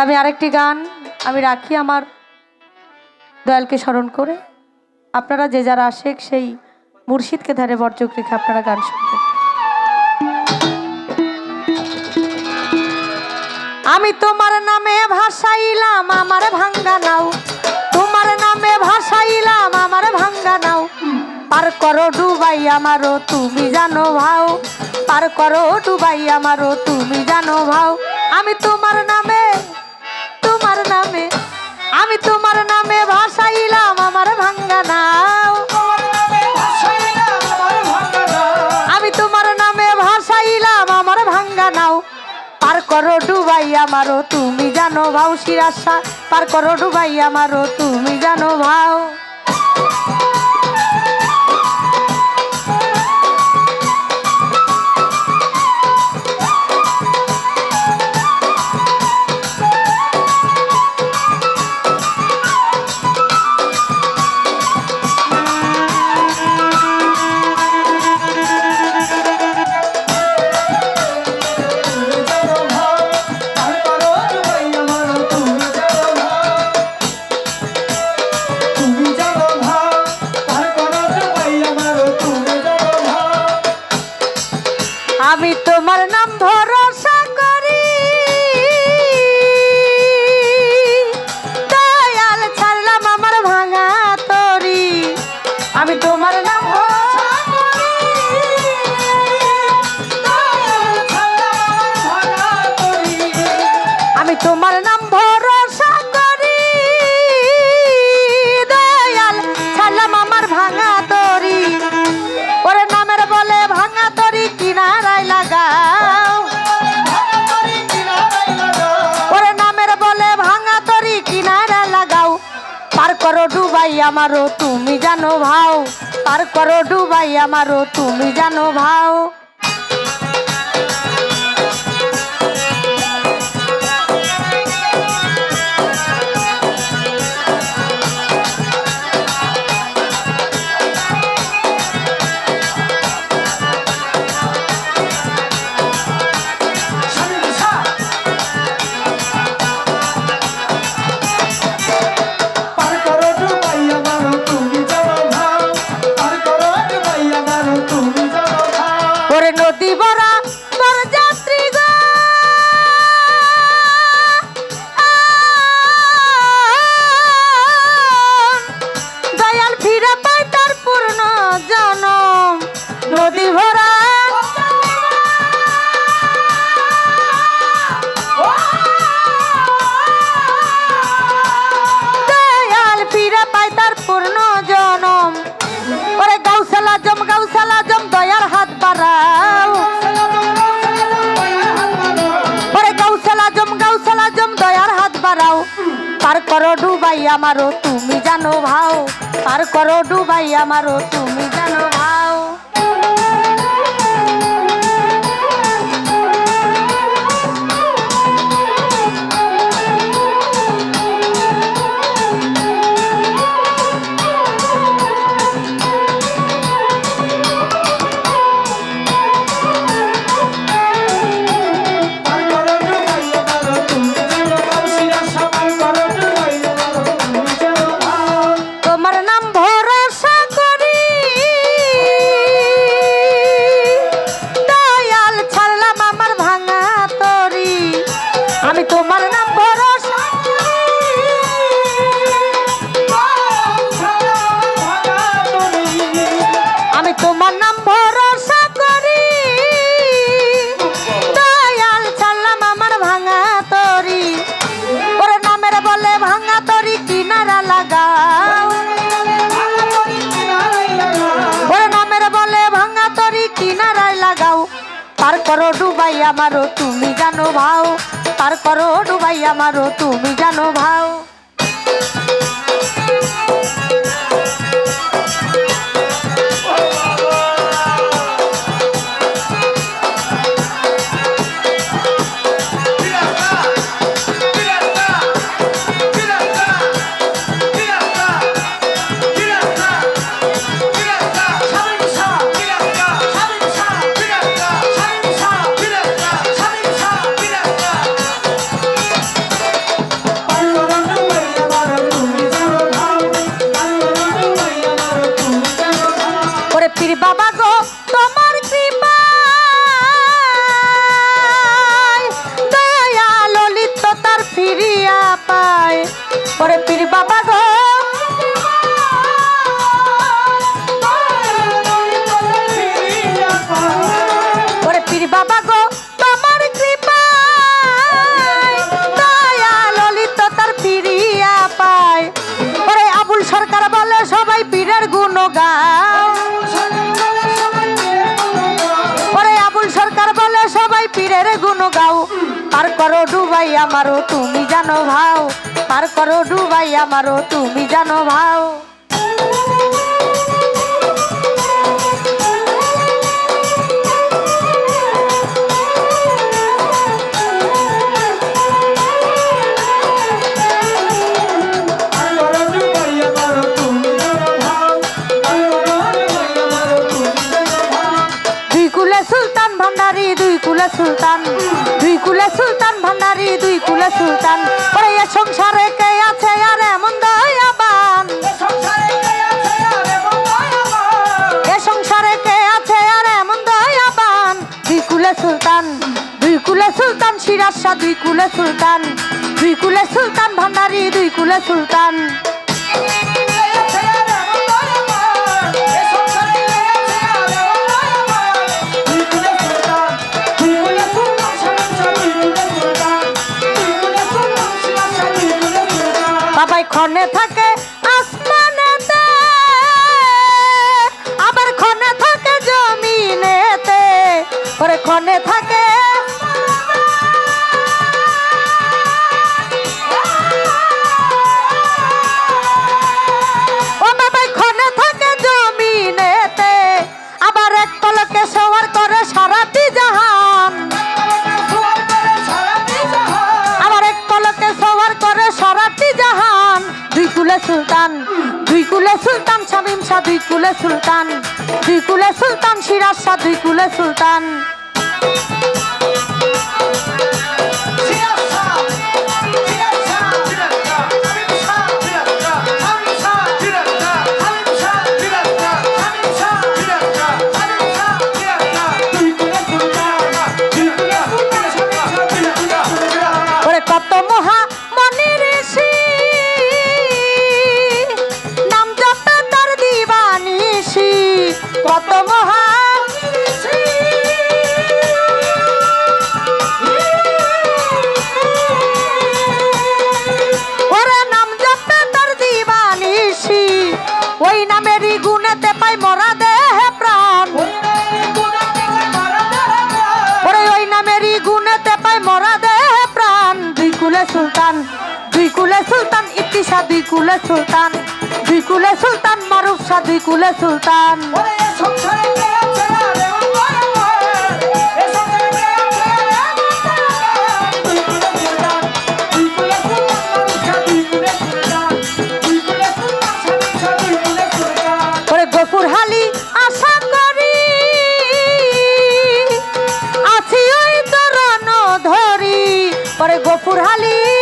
আমি আরেকটি গান আমি রাখি আমার দয়ালকে স্মরণ করে। আপনারা যে যারা আশেক, সেই মুর্শিদকে ধারে বর্জক রেখে আপনারা গান শুনবেন। আমি তোমার নামে ভাসাইলাম, আমার ভাঙ্গা নাও। তোমার নামে ভাসাইলাম, আমার ভাঙ্গা নাও। পার করো ডুবাই আমারও, তুমি জানো ভাও। পার করো ডুবাই আমারও, তুমি জানো ভাও। আমি তোমার নামে তোমার নামে আমি তোমার নামে ভাসাইলাম আমার ভাঙ্গা নাও। আমি তোমার নামে ভাসাইলাম আমার ভাঙ্গা নাও। পার করো ডুবাই আমারও তুমি জানো ভাও শিরাশা পার করো ডুবাই আমারও তুমি জানো ভাও। ডুবাই আমারও তুমি জানো ভাও। পার করো ডুবাই আমারও তুমি জানো ভাও। পার করো ডুবাই আমারও তুমি জানো ভাও। পার করো ডুবাই আমারও তুমি জানো ভাও। তোমার নাম ভরসা করি। দয়াল ছাড়লাম আমার ভাঙা তরি। ওরে নামের বলে ভাঙা তরি কিনারা লাগাও। ওরে নামের বলে ভাঙা তরি কিনারায় লাগাও। পার করো ডুবাই আমারও তুমি জানো ভাও। পার করো ডুবাই আমারও তুমি জানো ভাও। ফিরিয়া পায়। ওরে পীর বাবা গো। ওরে পীর বাবা দয়া আবুল সরকার বলে, সবাই পীরের গুণ গাও পার করো ডুবাই আমারও, তুমি জানো ভাও। পার করো ডুবাই আমারও, তুমি জানো ভাও। সুলতান ভান্ডারি, দুই কুলে সুলতান। কুলে সুলতান ভান্ডারি, দুই কুলে সুলতান। ওরে এ সংসারে কে আছে আর এমন দয়াবান? এ সংসারে কে আছে আর এমন দয়াবান? দুই কুলে সুলতান, দুই কুলে সুলতান, সিরাজ শাহ, দুই কুলে সুলতান। দুই কুলে সুলতান ভান্ডারি, দুই কুলে সুলতান। ক্ষণে থাকে আসমানেতে আবার ক্ষণে থাকে জমিনেতে পরে ক্ষণে থাকে সুলতান দুই কুলে সুলতান সিরাজ শাহ দুই কুলে সুলতান। দুই কুলে সুলতান ইতিশা দুই কুলে সুলতান। দুই কুলে সুলতান মারুফ শাহ দুই কুলে সুলতান। ওরে গফুর হালি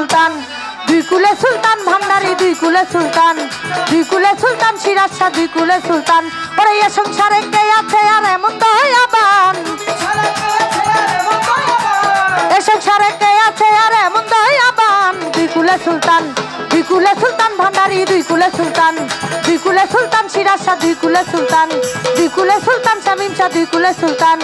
সুলতান। দুই কুলে সুলতান ভান্ডারি, দুই কুলে সুলতান। দুই কুলে সুলতান সিরাজ শাহ, দুই কুলে সুলতান। ওরে এ সংসারে কে আছে আর এমন তো দয়াবান? এ সংসারে কে আছে আর এমন কুলে সুলতান দুই কুলে সুলতান ভান্ডারি দুই কুলে সুলতান দুই কুলে সুলতান সিরাজ শাহ দুই কুলে সুলতান দুই কুলে সুলতান শামিম শাহ দুই কুলে সুলতান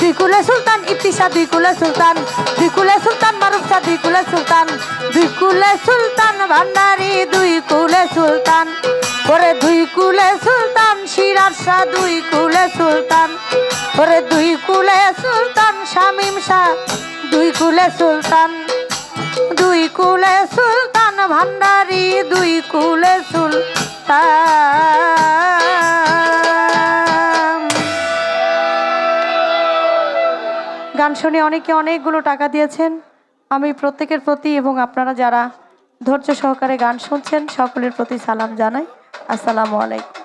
দুই কুলে সুলতান ইফতি শাহ দুই কুলে সুলতান দুই কুলে সুলতান মারুফ শাহ দুই কুলে সুলতান দুই কুলে সুলতান ভান্ডারি দুই কুলে সুলতান ওরে দুই কুলে সুলতান সিরাজ শাহ দুই কুলে সুলতান ওরে দুই কুলে সুলতান শামিম শাহ দুই কুলে সুলতান দুই কুলে সুলতান ভান্ডারি, দুই কুলে সুলতান। গান শুনে অনেকে অনেকগুলো টাকা দিয়েছেন। আমি প্রত্যেকের প্রতি এবং আপনারা যারা ধৈর্য সহকারে গান শুনছেন, সকলের প্রতি সালাম জানাই। আসসালামু আলাইকুম।